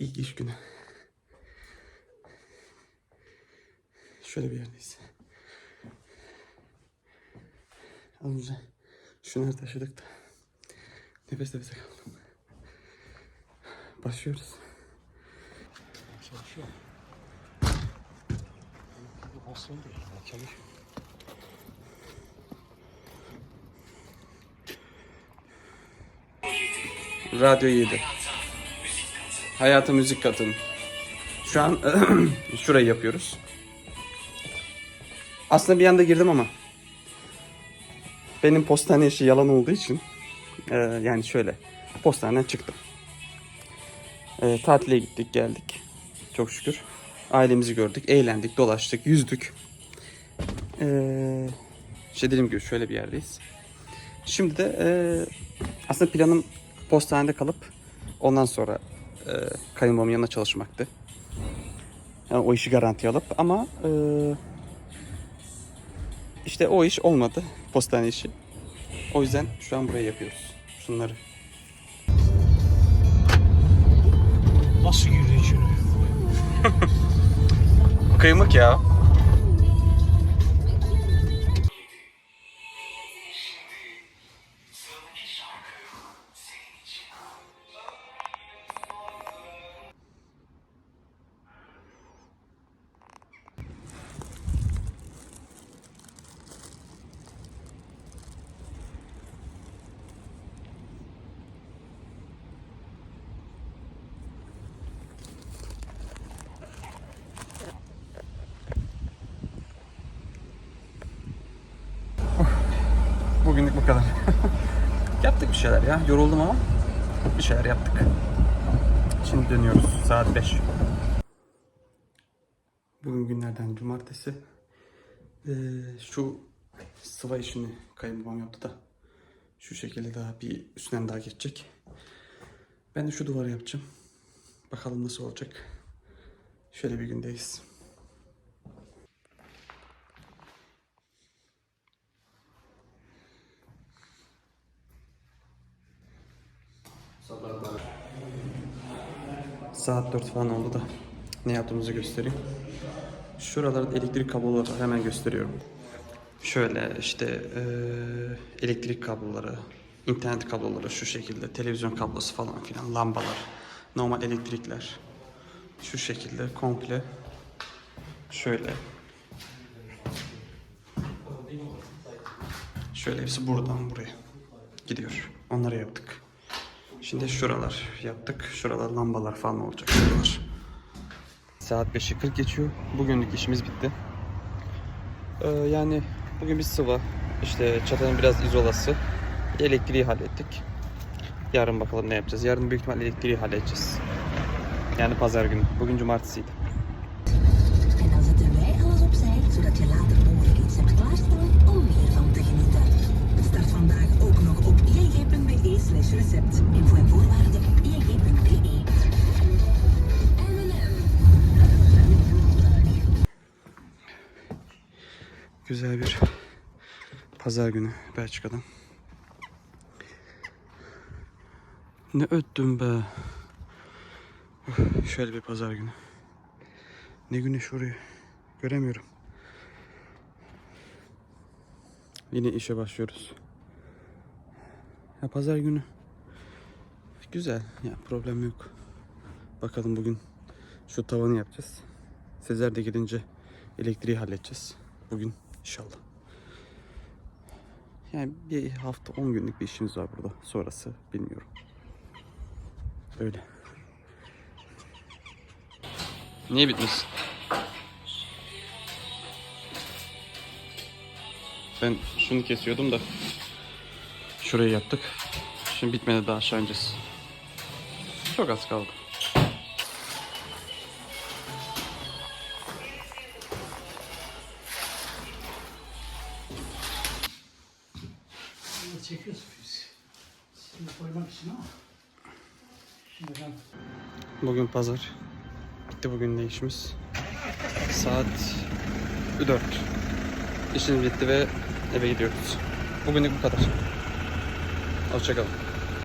İlk iş günü. Şöyle bir yerdeyiz. Az önce şunları taşıdık da nefes nefese kaldım. Başlıyoruz. Çalışıyor. Olsun değil. Çalışıyor. Radyo 7. Hayata müzik katın. Şu an şurayı yapıyoruz. Aslında bir anda girdim ama benim postane işi yalan olduğu için e, yani şöyle postaneden çıktım. E, tatile gittik geldik. Çok şükür. Ailemizi gördük, eğlendik, dolaştık, yüzdük. E, işte dediğim gibi şöyle bir yerdeyiz. Şimdi de e, aslında planım postanede kalıp ondan sonra e, kayınbabamın yanına çalışmaktı. Yani o işi garanti alıp ama e, işte o iş olmadı postane işi. O yüzden şu an burayı yapıyoruz. Şunları. Nasıl girdi içeri? Kıymık ya. Bugünlük bu kadar. yaptık bir şeyler ya. Yoruldum ama bir şeyler yaptık. Şimdi dönüyoruz. Saat 5. Bugün günlerden cumartesi. Ee, şu sıva işini kayınbabam yaptı da şu şekilde daha bir üstünden daha geçecek. Ben de şu duvarı yapacağım. Bakalım nasıl olacak. Şöyle bir gündeyiz. Saat 4 falan oldu da ne yaptığımızı göstereyim. Şuralarda elektrik kabloları hemen gösteriyorum. Şöyle işte eee, elektrik kabloları, internet kabloları şu şekilde, televizyon kablosu falan filan, lambalar, normal elektrikler. Şu şekilde komple şöyle. Şöyle hepsi buradan buraya gidiyor. Onları yaptık. Şimdi şuralar yaptık. Şuralar lambalar falan olacak. Şuralar. Saat 5'i 40 geçiyor. Bugünlük işimiz bitti. Ee, yani bugün bir sıva, işte çatının biraz izolası, elektriği hallettik. Yarın bakalım ne yapacağız. Yarın büyük ihtimal elektriği halledeceğiz. Yani pazar günü. Bugün cumartesiydi. Start vandaag ook nog op ing.be slash recept. Güzel bir pazar günü Belçika'dan. Ne öttüm be. Şöyle bir pazar günü. Ne güneş vuruyor. Göremiyorum. Yine işe başlıyoruz. Ya pazar günü. Güzel. Ya problem yok. Bakalım bugün şu tavanı yapacağız. Sezer de gidince elektriği halledeceğiz. Bugün inşallah. Yani bir hafta 10 günlük bir işimiz var burada. Sonrası bilmiyorum. Öyle. Niye bitmiş? Ben şunu kesiyordum da şurayı yaptık. Şimdi bitmedi daha aşağı ineceğiz. Çok az kaldı. Bugün pazar. Bitti bugün de işimiz. Saat 4. İşimiz bitti ve eve gidiyoruz. Bugünlük bu kadar. Hoşçakalın.